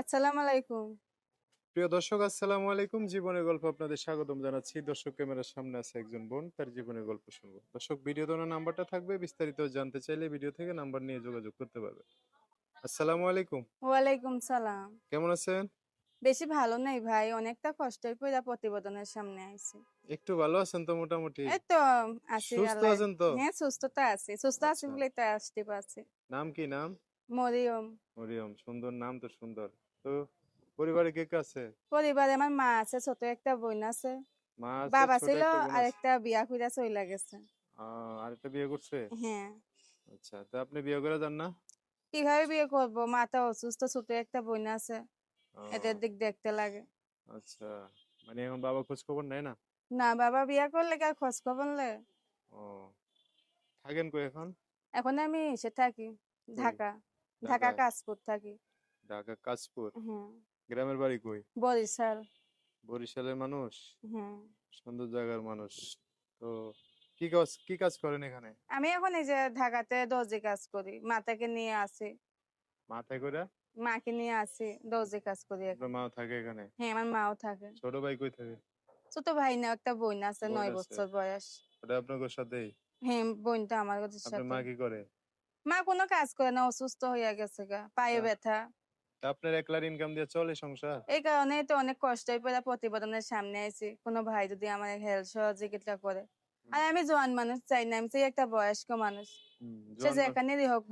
আসসালামু আলাইকুম। প্রিয় দর্শক আসসালামু আলাইকুম। জীবনের গল্প আপনাদের স্বাগতম জানাচ্ছি। দর্শক ক্যামেরার সামনে আছে একজন বোন তার জীবনের গল্প শুনব। দর্শক ভিডিও দোনো নাম্বারটা থাকবে। বিস্তারিত জানতে চাইলে ভিডিও থেকে নাম্বার নিয়ে যোগাযোগ করতে পারবে আসসালামু আলাইকুম। ওয়ালাইকুম সালাম। কেমন আছেন? বেশি ভালো নাই ভাই অনেকটা কষ্টের প্রতিবেদনের সামনে আইছি। একটু ভালো আছেন তো মোটামুটি? এই তো আছি সুস্থ আছেন তো? হ্যাঁ সুস্থতা আছি। সুস্থ আছি আচ্ছা। বলে তো আসতে পারছি। নাম কি নাম? মরিয়ম। মরিয়ম সুন্দর নাম তো সুন্দর। তো পরিবারে কে কে আছে? পরিবারে আমার মা আছে ছোট একটা বোন আছে। মা বাবা ছিল আর একটা বিয়া কইরা চলে গেছে। আহ, আরেকটা বিয়ে করছে? হ্যাঁ। আচ্ছা তো আপনি বিয়ে করে যান না? কীভাবে বিয়ে করব? মাটা অসুস্থ ছোট একটা বোন আছে। এদের দিক দেখতে লাগে। আচ্ছা মানে এখন বাবা খোঁজ খবর নেয় না? না বাবা বিয়া করলে কি আর খোঁজ খবর লে ও থাকেন কই এখন? এখন আমি এসে থাকি ঢাকা। ঢাকা? কাশপুর থাকি। ঢাকা কাশপুর গ্রামের বাড়ি কই? বরিশাল। বরিশালের মানুষ? সুন্দর জায়গার মানুষ। তো কি কাজ কি কাজ করেন এখানে? আমি এখন এই যে ঢাকাতে দর্জি কাজ করি মাতাকে নিয়ে আসি মাথায় করে মাকে নিয়ে আসি দর্জি কাজ করি এখন। আপনার মা থাকে এখানে? হ্যাঁ আমার মাও থাকে। ছোট ভাই কই থাকে? ছোট ভাই না একটা বোন আছে নয় বছর বয়স। ওটা আপনার সাথেই? হ্যাঁ বোনটা আমার আপনার মা কি করে? মা কোনো কাজ করে না অসুস্থ হয়ে গেছে গা পায়ে আচ্ছা। ব্যথা। আপনার একলার ইনকাম দিয়ে চলে সংসার? এই কারণে তো অনেক কষ্টই পড়ে প্রতিবেদনের সামনে আইছি। কোনো ভাই যদি আমার হেল্প সহযোগিতা করে। আর আমি জোয়ান মানুষ চাই না আমি চাই একটা বয়স্ক মানুষ। সে যেখানেরই হোক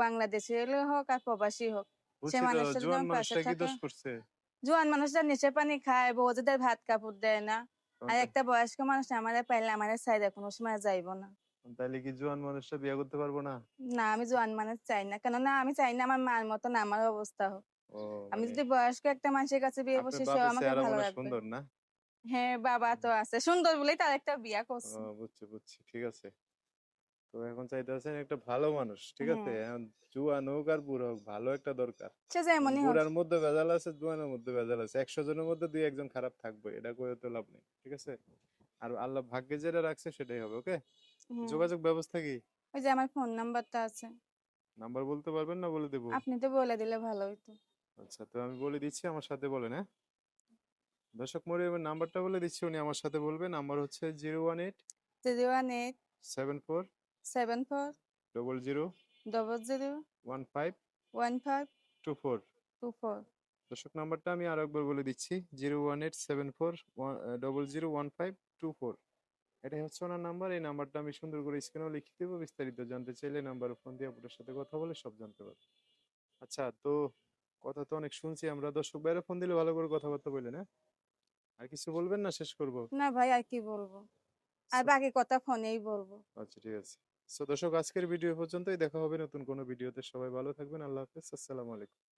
হোক আর প্রবাসী হোক তো, মানুষটা জোয়ান পাশে মানুষটা থাকে। জোয়ান মানুষরা নিচে পানি খায় বউদের ভাত কাপড় দেয় না আর একটা বয়স্ক মানুষ আমারে পাইলে আমারে চাইলে কোনো সময় যাইব না। তাহলে কি জোয়ান মানুষটা বিয়ে করতে পারব না? না আমি জোয়ান মানুষ চাই না কেননা আমি চাই না আমার মার মতন আমার অবস্থা হোক। আমি মানে যদি বয়স্ক একটা মানুষের কাছে বিয়ে বসে সেও আমাকে ভালো রাখবে সুন্দর না? হ্যাঁ বাবা তো আছে। সুন্দর বলেই তার একটা বিয়া করছে। বুঝছি বুঝছি। ঠিক আছে। তো এখন চাইতেছেন একটা ভালো মানুষ ঠিক আছে? হ্যাঁ। এখন জুয়ান হোক আর বুড়ো হোক ভালো একটা দরকার। সে যেমনই হোক। বুড়ার মধ্যে ভেজাল আছে জুয়ানের মধ্যে ভেজাল আছে। একশো জনের মধ্যে দুই একজন খারাপ থাকবে এটা করে তো লাভ নেই ঠিক আছে? আর আল্লাহ ভাগ্যে যেটা রাখছে সেটাই হবে ওকে? হ্যাঁ। যোগাযোগ ব্যবস্থা কি? ওই যে আমার ফোন নাম্বারটা আছে। নাম্বার বলতে পারবেন না বলে দেবো? আপনি তো বলে দিলে ভালো হইতো। আচ্ছা তো আমি বলে দিচ্ছি আমার সাথে বলেন হ্যাঁ? দর্শক মরিয়মের নাম্বারটা বলে দিচ্ছি উনি আমার সাথে বলবেন নাম্বার হচ্ছে zero one eight zero one eight seven four seven four double zero double zero one five one five two four. Two four. দর্শক নাম্বারটা আমি আরও একবার বলে দিচ্ছি zero one eight seven four double zero one five two four. এটাই হচ্ছে ওনার number এই নাম্বারটা আমি সুন্দর করে স্ক্রিনেও লিখে দেবো বিস্তারিত জানতে চাইলে নাম্বারে ফোন দিয়ে আপনার সাথে কথা বলে সব জানতে পারবেন আচ্ছা তো কথা তো অনেক শুনছি আমরা। দর্শক বাইরে ফোন দিলে ভালো করে কথাবার্তা বললেন হ্যাঁ? আর কিছু বলবেন না? শেষ করব। না ভাই আর কি বলব? আর বাকি কথা ফোনেই বলব। আচ্ছা ঠিক আছে। সো দর্শক আজকের ভিডিও পর্যন্তই। দেখা হবে নতুন কোনো ভিডিওতে সবাই ভালো থাকবেন। আল্লাহ হাফেজ। আসসালামু আলাইকুম।